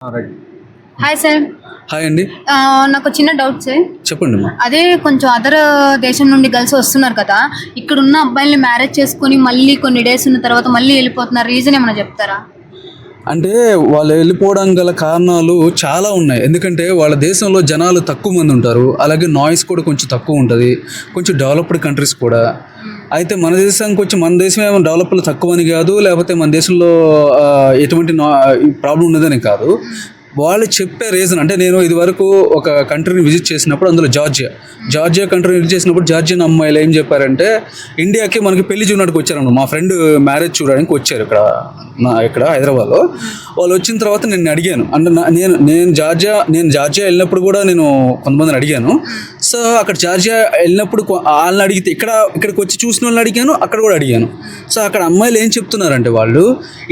Hi sir hi అండి. నాకు చిన్న డౌట్ సార్ చెప్పండి అదే కొంచెం అదర్ దేశం నుండి గర్ల్స్ వస్తున్నారు కదా ఇక్కడ ఉన్న అబ్బాయిల్ని మ్యారేజ్ చేసుకొని మళ్ళీ కొన్ని డేస్ ఉన్న తర్వాత మళ్ళీ వెళ్ళిపోతున్నారు రీజన్ ఏమైనా చెప్తారా? అంటే వాళ్ళు వెళ్ళిపోవడం గల కారణాలు చాలా ఉన్నాయి. ఎందుకంటే వాళ్ళ దేశంలో జనాలు తక్కువ మంది ఉంటారు. అలాగే నాయిస్ కూడా కొంచెం తక్కువ ఉంటుంది. కొంచెం డెవలప్డ్ కంట్రీస్ కూడా. అయితే మన దేశానికి వచ్చి మన దేశం ఏమైనా డెవలప్లు తక్కువ అని కాదు లేకపోతే మన దేశంలో ఎటువంటి ప్రాబ్లం ఉన్నదని కాదు. వాళ్ళు చెప్పే రీజన్ అంటే నేను ఇది వరకు ఒక కంట్రీని విజిట్ చేసినప్పుడు అందులో జార్జియా. జార్జియా కంట్రీని విజిట్ చేసినప్పుడు జార్జియన్ అమ్మాయిలు ఏం చెప్పారంటే ఇండియాకి మనకి పెళ్ళి చూడడానికి వచ్చారన్నమాట మా ఫ్రెండ్ మ్యారేజ్ చూడడానికి వచ్చారు ఇక్కడ నా ఇక్కడ హైదరాబాద్లో. వాళ్ళు వచ్చిన తర్వాత నేను అడిగాను. అంటే నేను నేను జార్జియా నేను జార్జియా వెళ్ళినప్పుడు కూడా నేను కొంతమందిని అడిగాను. సో అక్కడ జార్జియా వెళ్ళినప్పుడు వాళ్ళని అడిగితే ఇక్కడ ఇక్కడికి వచ్చి చూసిన వాళ్ళని అడిగాను అక్కడ కూడా అడిగాను. సో అక్కడ అమ్మాయిలు ఏం చెప్తున్నారంటే వాళ్ళు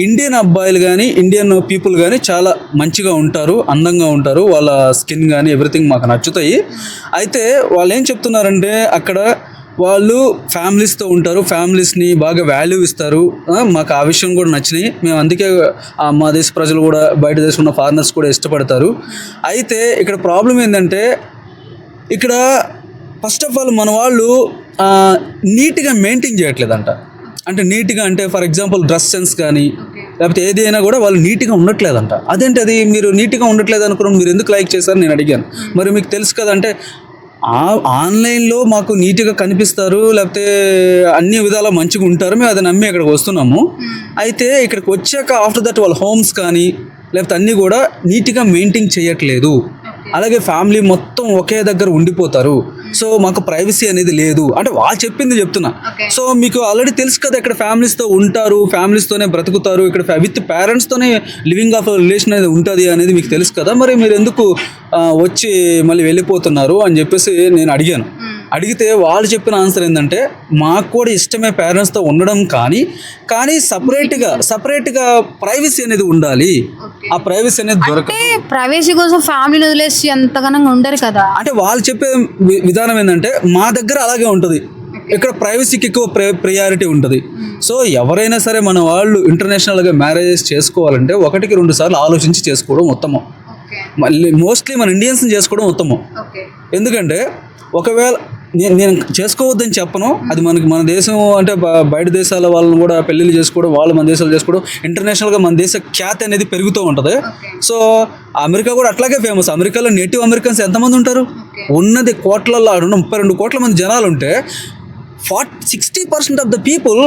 ఇండియన్ అబ్బాయిలు కానీ ఇండియన్ పీపుల్ కానీ చాలా మంచిగా ఉంటారు అందంగా ఉంటారు వాళ్ళ స్కిన్ కానీ ఎవ్రీథింగ్ మాకు నచ్చుతాయి. అయితే వాళ్ళు ఏం చెప్తున్నారంటే అక్కడ వాళ్ళు ఫ్యామిలీస్తో ఉంటారు ఫ్యామిలీస్ని బాగా వాల్యూ ఇస్తారు మాకు ఆ విషయం కూడా నచ్చినాయి. మేము అందుకే మా దేశ ప్రజలు కూడా బయట దేశం ఉన్న ఫారినర్స్ కూడా ఇష్టపడతారు. అయితే ఇక్కడ ప్రాబ్లం ఏంటంటే ఇక్కడ ఫస్ట్ ఆఫ్ ఆల్ మన వాళ్ళు నీట్గా మెయింటైన్ చేయట్లేదంట. అంటే నీట్గా అంటే ఫర్ ఎగ్జాంపుల్ డ్రెస్ సెన్స్ కానీ లేకపోతే ఏదైనా కూడా వాళ్ళు నీట్గా ఉండట్లేదంట. అదేంటి అది మీరు నీట్గా ఉండట్లేదు అనుకున్నాం మీరు ఎందుకు లైక్ చేశారు నేను అడిగాను. మరి మీకు తెలుసు కదా అంటే ఆ- ఆన్లైన్లో మాకు నీట్గా కనిపిస్తారు లేకపోతే అన్ని విధాలా మంచిగా ఉంటారు మేము అది నమ్మి ఇక్కడికి వస్తున్నాము. అయితే ఇక్కడికి వచ్చాక ఆఫ్టర్ దట్ వాళ్ళ హోమ్స్ కానీ లేకపోతే అన్నీ కూడా నీట్గా మెయింటైన్ చేయట్లేదు. అలాగే ఫ్యామిలీ మొత్తం ఒకే దగ్గర ఉండిపోతారు. సో మాకు ప్రైవసీ అనేది లేదు. అంటే వాళ్ళు చెప్పింది చెప్తున్నా. సో మీకు ఆల్రెడీ తెలుసు కదా ఇక్కడ ఫ్యామిలీస్తో ఉంటారు ఫ్యామిలీస్తోనే బ్రతుకుతారు. ఇక్కడ విత్ పేరెంట్స్తోనే లివింగ్ ఆఫ్ రిలేషన్ అనేది ఉంటుంది అనేది మీకు తెలుసు కదా. మరి మీరు ఎందుకు వచ్చి మళ్ళీ వెళ్ళిపోతున్నారు అని చెప్పేసి నేను అడిగాను. అడిగితే వాళ్ళు చెప్పిన ఆన్సర్ ఏంటంటే మాకు కూడా ఇష్టమే పేరెంట్స్తో ఉండడం కానీ కానీ సపరేట్గా సపరేట్గా ప్రైవసీ అనేది ఉండాలి. ఆ ప్రైవసీ అనేది దొరక అంటే ప్రైవేసీ కోసం ఫ్యామిలీని వదిలేసి అంతగానంగా ఉండరు కదా. అంటే వాళ్ళు చెప్పే విధానం ఏంటంటే మా దగ్గర అలాగే ఉంటుంది. ఇక్కడ ప్రైవసీకి ఎక్కువ ప్రయారిటీ ఉంటుంది. సో ఎవరైనా సరే మన వాళ్ళు ఇంటర్నేషనల్గా మ్యారేజెస్ చేసుకోవాలంటే ఒకటికి రెండు సార్లు ఆలోచించి చేసుకోవడం ఉత్తమం. మళ్ళీ మోస్ట్లీ మన ఇండియన్స్ని చేసుకోవడం ఉత్తమం. ఎందుకంటే ఒకవేళ నేను నేను చేసుకోవద్దని చెప్పను. అది మనకి మన దేశం అంటే బయట దేశాల వాళ్ళని కూడా పెళ్ళిళ్ళు చేసుకోవడం వాళ్ళు మన దేశాలు చేసుకోవడం ఇంటర్నేషనల్గా మన దేశ ఖ్యాతి అనేది పెరుగుతూ ఉంటుంది. సో అమెరికా కూడా అట్లాగే ఫేమస్ అమెరికాలో నేటివ్ అమెరికన్స్ ఎంతమంది ఉంటారు? ఉన్నది కోట్లలో ముప్పై రెండు కోట్ల మంది జనాలు ఉంటే forty sixty percent of the people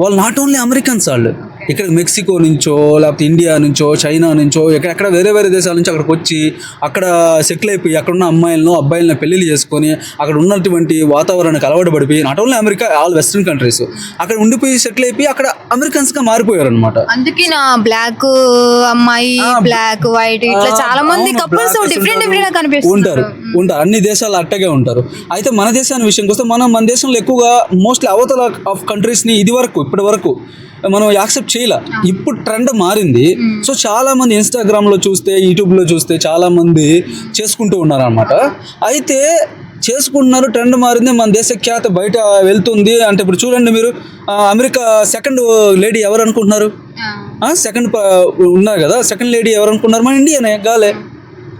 వాళ్ళు నాట్ ఓన్లీ అమెరికన్స్ వాళ్ళు ఇక్కడ మెక్సికో నుంచో లేకపోతే ఇండియా నుంచో చైనా నుంచో ఎక్కడెక్కడ వేరే వేరే దేశాల నుంచి అక్కడికి వచ్చి అక్కడ సెటిల్ అయిపోయి అక్కడ ఉన్న అమ్మాయిలను అబ్బాయిలను పెళ్ళిళ్ళు చేసుకొని అక్కడ ఉన్నటువంటి వాతావరణానికి అలవాటు పడిపోయి not only America all western countries అక్కడ ఉండిపోయి సెటిల్ అయిపోయి అక్కడ అమెరికన్స్గా మారిపోయారు అనమాట అందుకే నా బ్లాక్ అమ్మాయి బ్లాక్ వైట్ ఇట్లా చాలా మంది కపుల్స్ డిఫరెంట్ డిఫరెంట్గా ఉంటారు. కనిపిస్తారు ఉంటారు అన్ని దేశాలు అట్టగే ఉంటారు. అయితే మన దేశాన్ని విషయంకి వస్తే మనం మన దేశంలో ఎక్కువగా మోస్ట్లీ అవతల ఆఫ్ కంట్రీస్ని ఇది వరకు ఇప్పటి వరకు మనం యాక్సెప్ట్ చేయలే. ఇప్పుడు ట్రెండ్ మారింది. సో చాలా మంది ఇన్స్టాగ్రామ్లో చూస్తే యూట్యూబ్లో చూస్తే చాలా మంది చేసుకుంటూ ఉన్నారు అనమాట అయితే చేసుకుంటున్నారు ట్రెండ్ మారింది మన దేశ ఖ్యాతి బయట వెళ్తుంది అంటే ఇప్పుడు చూడండి మీరు అమెరికా సెకండ్ లేడీ ఎవరు అనుకుంటున్నారు? సెకండ్ ఉన్నారు కదా సెకండ్ లేడీ ఎవరు అనుకున్నారు మన ఇండియానే గాలే.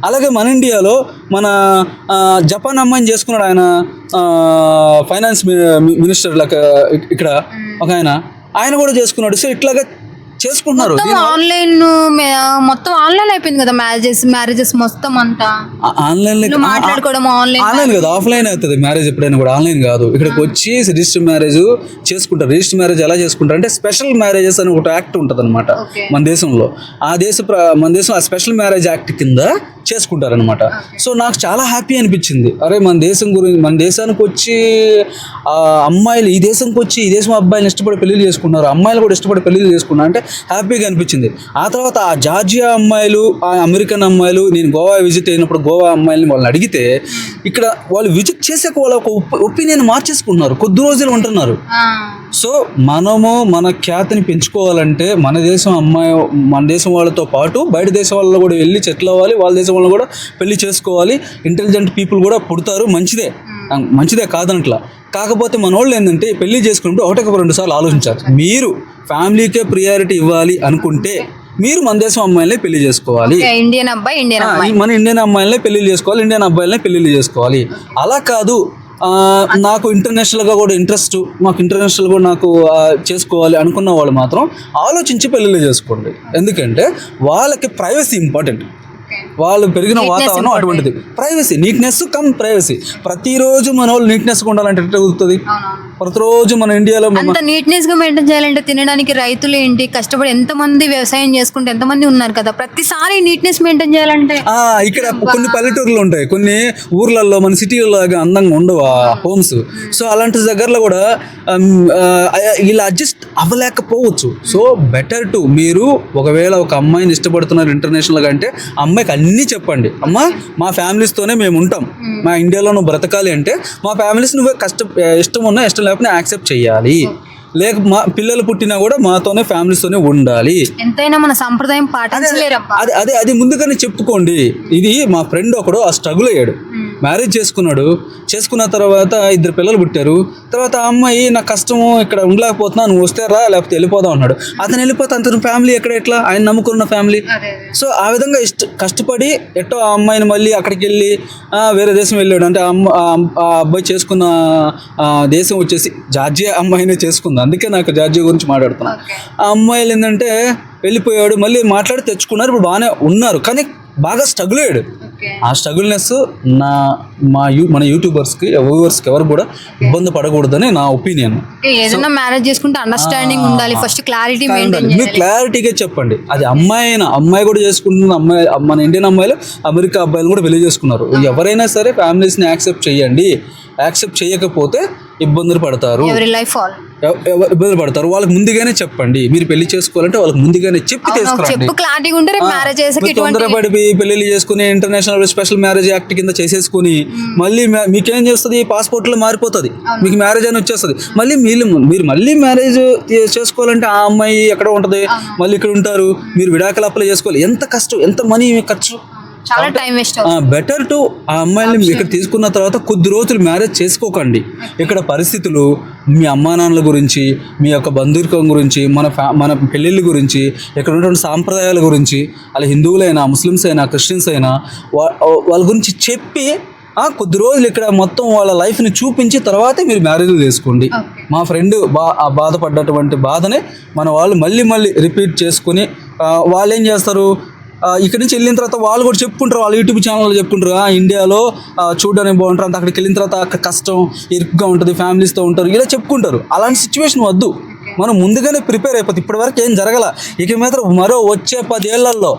అలాగే మన ఇండియాలో మన జపాన్ అమ్మాయిని చేసుకున్నాడు ఆయన ఫైనాన్స్ మినిస్టర్ లెక్క ఇక్- ఇక్కడ ఒక ఆయన. ఆయన కూడా చేసుకున్నాడు. సో ఇట్లాగా చేసుకుంటున్నారు? ఆన్లైన్ మొత్తం ఆన్లైన్ అయిపోయింది కదా మ్యారేజెస్ మ్యారేజెస్ మొత్తం అంతా. ఆన్లైన్ మాట్లాడుకోవడం ఆన్లైన్ ఆన్లైన్ కాదు ఆఫ్లైన్ అవుతుంది మ్యారేజ్ ఎప్పుడైనా కూడా ఆన్లైన్ కాదు. ఇక్కడికి వచ్చి రిజిస్టర్ మ్యారేజ్ చేసుకుంటారు. రిజిస్టర్ మ్యారేజ్ ఎలా చేసుకుంటారు అంటే స్పెషల్ మ్యారేజెస్ అని ఒక యాక్ట్ ఉంటుంది అనమాట మన దేశంలో. ఆ దేశ మన దేశం ఆ స్పెషల్ మ్యారేజ్ యాక్ట్ కింద చేసుకుంటారనమాట సో నాకు చాలా హ్యాపీ అనిపించింది. అరే మన దేశం గురించి మన దేశానికి వచ్చి ఆ అమ్మాయిలు ఈ దేశంకి వచ్చి ఈ దేశం అబ్బాయిలు ఇష్టపడి పెళ్ళిళ్ళు చేసుకున్నారు. అమ్మాయిలు కూడా ఇష్టపడి పెళ్ళిళ్ళు చేసుకున్నారు. అంటే హ్యాపీగా అనిపించింది. ఆ తర్వాత ఆ జార్జియా అమ్మాయిలు ఆ అమెరికన్ అమ్మాయిలు నేను గోవా విజిట్ అయినప్పుడు గోవా అమ్మాయిలని వాళ్ళని అడిగితే ఇక్కడ వాళ్ళు విజిట్ చేసాక వాళ్ళ ఒక ఒపీనియన్ మార్చేసుకుంటున్నారు. కొద్ది రోజులు ఉంటున్నారు. సో మనము మన ఖ్యాతిని పెంచుకోవాలంటే మన దేశం అమ్మాయి మన దేశం వాళ్ళతో పాటు బయట దేశం వాళ్ళు కూడా వెళ్ళి సెటిల్ అవ్వాలి వాళ్ళ దేశం వాళ్ళు కూడా పెళ్ళి చేసుకోవాలి. ఇంటెలిజెంట్ పీపుల్ కూడా పుడతారు. మంచిదే. మంచిదే కాదనట్లా. కాకపోతే మన వాళ్ళు ఏంటంటే పెళ్ళి చేసుకున్నప్పుడు ఒకటికి రెండు సార్లు ఆలోచించాలి. మీరు ఫ్యామిలీకే ప్రియారిటీ ఇవ్వాలి అనుకుంటే మీరు మన దేశం అమ్మాయిలే పెళ్ళి చేసుకోవాలి. ఇండియన్ అబ్బాయి ఇండియన్ అమ్మాయి. మన ఇండియన్ అమ్మాయిలనే పెళ్ళి చేసుకోవాలి ఇండియన్ అబ్బాయిలనే పెళ్ళి చేసుకోవాలి. అలా కాదు నాకు ఇంటర్నేషనల్గా కూడా ఇంట్రెస్ట్ మాకు ఇంటర్నేషనల్ కూడా నాకు చేసుకోవాలి అనుకున్న వాళ్ళు మాత్రం ఆలోచించి పెళ్ళిళ్ళు చేసుకోండి. ఎందుకంటే వాళ్ళకి ప్రైవసీ ఇంపార్టెంట్. వాళ్ళు పెరిగిన వాతావరణం అటువంటిది. ప్రైవసీ నీట్నెస్ కమ్ ప్రైవసీ ప్రతిరోజు మన వాళ్ళు నీట్నెస్గా ఉండాలంటే ఎట్లా కుదురుతుంది? ప్రతిరోజు మన ఇండియాలో అంత నీట్నెస్గా మెయింటైన్ చేయాలంటే తినడానికి రైతులు ఏంటి? కష్టపడి ఎంతమంది వ్యవసాయం చేసుకుంటే ఎంతమంది ఉన్నారు కదా? ప్రతిసారి నీట్నెస్ మెయింటైన్ చేయాలంటే ఇక్కడ కొన్ని పల్లెటూర్లు ఉంటాయి. కొన్ని ఊర్లలో మన సిటీలో అందంగా ఉండవు ఆ హోమ్స్ సో అలాంటి దగ్గరలో కూడా ఇలా అడ్జస్ట్ అవ్వలేకపోవచ్చు. సో బెటర్ టు మీరు ఒకవేళ ఒక అమ్మాయిని ఇష్టపడుతున్నారు ఇంటర్నేషనల్గా అంటే అమ్మాయికి అన్నీ చెప్పండి. అమ్మ మా ఫ్యామిలీస్తోనే మేము ఉంటాం. మా ఇండియాలో నువ్వు బ్రతకాలి అంటే మా ఫ్యామిలీస్ నువ్వు కష్ట ఇష్టం ఉన్నా ఇష్టం లేకపోతే యాక్సెప్ట్ చేయాలి. లేక మా పిల్లలు పుట్టినా కూడా మాతోనే ఫ్యామిలీస్తోనే ఉండాలి. ఎంతైనా మన సంప్రదాయం పాటించలేరబ్బా. అదే అదే అది ముందుగానే చెప్పుకోండి. ఇది మా ఫ్రెండ్ ఒకడు ఆ స్ట్రగుల్ అయ్యాడు. మ్యారేజ్ చేసుకున్నాడు. చేసుకున్న తర్వాత ఇద్దరు పిల్లలు పుట్టారు. తర్వాత ఆ అమ్మాయి నాకు కష్టము ఇక్కడ ఉండలేకపోతున్నా నువ్వు వస్తే రా లేకపోతే వెళ్ళిపోదాం అన్నాడు. అతను వెళ్ళిపోతే అతని ఫ్యామిలీ ఎక్కడ ఎట్లా? ఆయన నమ్ముకున్న ఫ్యామిలీ. సో ఆ విధంగా ఇష్ట కష్టపడి ఎట్టో ఆ అమ్మాయిని మళ్ళీ అక్కడికి వెళ్ళి వేరే దేశం వెళ్ళాడు. అంటే ఆ అబ్బాయి చేసుకున్న దేశం వచ్చేసి జార్జియా అమ్మాయినే చేసుకుంది. అందుకే నాకు జార్జియా గురించి మాట్లాడుతున్నా. ఓకే. ఆ అమ్మాయిలు ఏంటంటే వెళ్ళిపోయాడు మళ్ళీ మాట్లాడి తెచ్చుకున్నారు. ఇప్పుడు బాగానే ఉన్నారు. కానీ బాగా స్ట్రగుల్ అయ్యాడు. ఆ స్ట్రగుల్నెస్ నా మా యూ మన యూట్యూబర్స్కి వ్యూవర్స్కి ఎవరు కూడా ఇబ్బంది పడకూడదని నా ఒపీనియన్. ఏదైనా మ్యారేజ్ చేసుకుంటే అండర్స్టాండింగ్ ఉండాలి. ఫస్ట్ క్లారిటీ మీరు క్లారిటీగా చెప్పండి. అది అమ్మాయి అయినా అమ్మాయి కూడా చేసుకుంటున్న అమ్మాయి మన ఇండియన్ అమ్మాయిలు అమెరికా అబ్బాయిలు కూడా పెళ్ళి చేసుకున్నారు. ఎవరైనా సరే ఫ్యామిలీస్ని యాక్సెప్ట్ చేయండి. యాక్సెప్ట్ చేయకపోతే ఇబ్బందులు పడతారు. ఎవరి లైఫ్ ఆల్ ఎవ- ఎవ- ఇబ్బందులు పడతారు. వాళ్ళకి ముందుగానే చెప్పండి. మీరు పెళ్ళి చేసుకోవాలంటే వాళ్ళకి ముందుగానే చెప్పి తీసుకురండి. క్లారిటీగా ఉంటే మ్యారేజ్ తొందరపడి పెళ్ళి చేసుకుని ఇంటర్నేషనల్ స్పెషల్ మ్యారేజ్ యాక్ట్ కింద చేసేసుకుని మళ్ళీ మ్యా- మీకేం చేస్తుంది? పాస్పోర్ట్లో మారిపోతుంది. మీకు మ్యారేజ్ అని వచ్చేస్తుంది. మళ్ళీ మీరు మీరు మళ్ళీ మ్యారేజ్ చేసుకోవాలంటే ఆ అమ్మాయి ఎక్కడ ఉంటది. మళ్ళీ ఇక్కడ ఉంటారు. మీరు విడాకులు అప్లై చేసుకోవాలి. ఎంత కష్టం ఎంత మనీ ఖర్చు? చాలా టైం వేస్ట్ బెటర్ టు ఆ అమ్మాయిని ఇక్కడ తీసుకున్న తర్వాత కొద్ది రోజులు మ్యారేజ్ చేసుకోకండి. ఇక్కడ పరిస్థితులు మీ అమ్మా నాన్నల గురించి మీ యొక్క బంధుత్వం గురించి మన ఫ్యా మన పెళ్ళిళ్ళ గురించి ఇక్కడ ఉన్నటువంటి సాంప్రదాయాల గురించి అలా హిందువులైనా ముస్లిమ్స్ అయినా క్రిస్టియన్స్ అయినా వా- వాళ్ళ గురించి చెప్పి కొద్ది రోజులు ఇక్కడ మొత్తం వాళ్ళ లైఫ్ని చూపించి తర్వాతే మీరు మ్యారేజ్ చేసుకోండి. మా ఫ్రెండ్ బా ఆ బాధపడ్డటువంటి బాధనే మన వాళ్ళు మళ్ళీ మళ్ళీ రిపీట్ చేసుకుని వాళ్ళు ఏం చేస్తారు? ఇక్కడి నుంచి వెళ్ళిన తర్వాత వాళ్ళు కూడా చెప్పుకుంటారు వాళ్ళ యూట్యూబ్ ఛానల్లో చెప్పుకుంటారు. ఇండియాలో చూడడానికి బాగుంటారు అంత అక్కడికి వెళ్ళిన తర్వాత అక్కడ కష్టం ఇరుకుగా ఉంటుంది ఫ్యామిలీస్తో ఉంటారు ఇలా చెప్పుకుంటారు. అలాంటి సిచ్యువేషన్ వద్దు. మనం ముందుగానే ప్రిపేర్ అయిపోతుంది ఇప్పటి వరకు ఏం జరగల. ఇక మీద మరో వచ్చే పదేళ్ళలో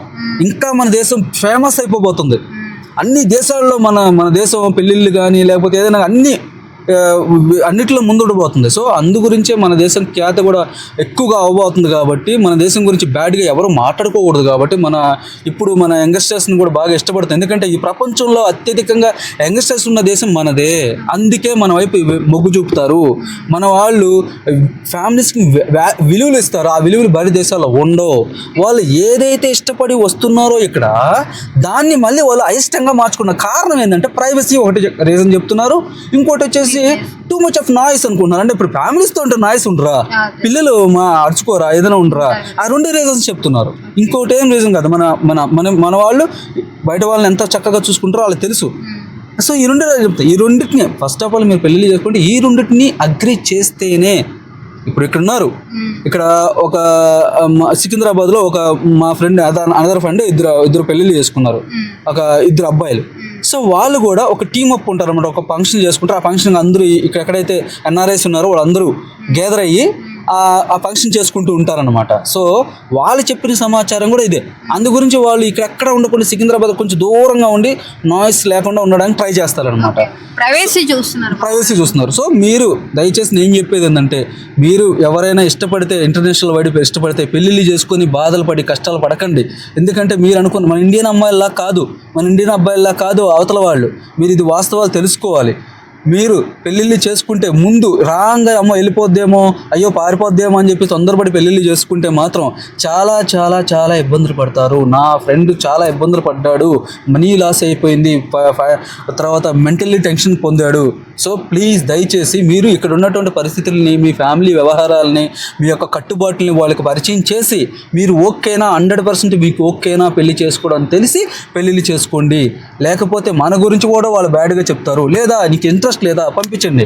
ఇంకా మన దేశం ఫేమస్ అయిపోబోతుంది. అన్ని దేశాల్లో మన మన దేశం పెళ్ళిళ్ళు కానీ లేకపోతే ఏదైనా అన్ని అన్నిట్లో ముందుండిపోతుంది. సో అందు గురించే మన దేశం ఖ్యాతి కూడా ఎక్కువగా అవ్వబోతుంది కాబట్టి మన దేశం గురించి బ్యాడ్గా ఎవరు మాట్లాడుకోకూడదు కాబట్టి మన ఇప్పుడు మన యంగ్స్టర్స్ని కూడా బాగా ఇష్టపడుతుంది. ఎందుకంటే ఈ ప్రపంచంలో అత్యధికంగా యంగ్స్టర్స్ ఉన్న దేశం మనదే. అందుకే మన వైపు మొగ్గు చూపుతారు. మన వాళ్ళు ఫ్యామిలీస్కి విలువలు ఇస్తారు. ఆ విలువలు బయట దేశాల్లో ఉండవు. వాళ్ళు ఏదైతే ఇష్టపడి వస్తున్నారో ఇక్కడ దాన్ని మళ్ళీ వాళ్ళు అయిష్టంగా మార్చుకున్న కారణం ఏంటంటే ప్రైవసీ ఒకటి రీజన్ చెప్తున్నారు. ఇంకోటి వచ్చేసి టూ మచ్ ఆఫ్ నాయిస్ అనుకుంటున్నారు. అంటే ఇప్పుడు ఫ్యామిలీస్తో ఉంటే నాయిస్ ఉండరా? పిల్లలు మా అరుచుకోరా? ఏదైనా ఉండరా? ఆ రెండు రీజన్స్ చెప్తున్నారు. ఇంకోటి ఏం రీజన్ కాదు. మన మన మన మన వాళ్ళు బయట వాళ్ళని ఎంత చక్కగా చూసుకుంటారో వాళ్ళకి తెలుసు. సో ఈ రెండు చెప్తా. ఈ రెండింటిని ఫస్ట్ ఆఫ్ ఆల్ మీరు పెళ్ళి చేసుకుంటే ఈ రెండింటిని అగ్రి చేస్తేనే ఇప్పుడు ఇక్కడ ఉన్నారు. ఇక్కడ ఒక సికింద్రాబాద్లో ఒక మా ఫ్రెండ్ అనదర్ ఫ్రెండ్ ఇద్దరు ఇద్దరు పెళ్ళిళ్ళు చేసుకున్నారు. ఒక ఇద్దరు అబ్బాయిలు. సో వాళ్ళు కూడా ఒక టీం అప్ ఉంటారు అనమాట ఒక ఫంక్షన్ చేసుకుంటారు. ఆ ఫంక్షన్ అందరూ ఇక్కడ ఎక్కడైతే ఎన్ఆర్ఐస్ ఉన్నారో వాళ్ళందరూ గ్యాదర్ అయ్యి ఆ ఫంక్షన్ చేసుకుంటూ ఉంటారనమాట సో వాళ్ళు చెప్పిన సమాచారం కూడా ఇదే. అందు గురించి వాళ్ళు ఇక్కడ ఎక్కడ ఉండకుండా సికింద్రాబాద్ కొంచెం దూరంగా ఉండి నాయిస్ లేకుండా ఉండడానికి ట్రై చేస్తారనమాట ప్రైవేసీ చూస్తున్నారు. ప్రైవసీ చూస్తున్నారు. సో మీరు దయచేసి నేను చెప్పేది ఏంటంటే మీరు ఎవరైనా ఇష్టపడితే ఇంటర్నేషనల్ వైపు ఇష్టపడితే పెళ్ళిళ్ళు చేసుకొని బాధలు పడి కష్టాలు పడకండి. ఎందుకంటే మీరు అనుకున్న మన ఇండియన్ అమ్మాయిలా కాదు. మన ఇండియన్ అబ్బాయిలా కాదు అవతల వాళ్ళు. మీరు ఇది వాస్తవాలు తెలుసుకోవాలి. మీరు పెళ్ళిళ్ళు చేసుకుంటే ముందు రాంగా అమ్మ వెళ్ళిపోద్దేమో అయ్యో పారిపోద్దేమో అని చెప్పి తొందరపడి పెళ్ళిళ్ళు చేసుకుంటే మాత్రం చాలా చాలా చాలా ఇబ్బందులు పడతారు. నా ఫ్రెండ్ చాలా ఇబ్బందులు పడ్డాడు. మనీ లాస్ అయిపోయింది. తర్వాత మెంటల్లీ టెన్షన్ పొందాడు. సో ప్లీజ్ దయచేసి మీరు ఇక్కడ ఉన్నటువంటి పరిస్థితుల్ని మీ ఫ్యామిలీ వ్యవహారాలని మీ యొక్క కట్టుబాట్లని వాళ్ళకి పరిచయం చేసి మీరు ఓకేనా? హండ్రెడ్ పర్సెంట్ మీకు ఓకేనా పెళ్ళి చేసుకోవడం అని తెలిసి పెళ్ళిళ్ళు చేసుకోండి. లేకపోతే మన గురించి కూడా వాళ్ళు బ్యాడ్గా చెప్తారు. లేదా నీకు ఇంట్రెస్ట్ లేదా పంపించండి.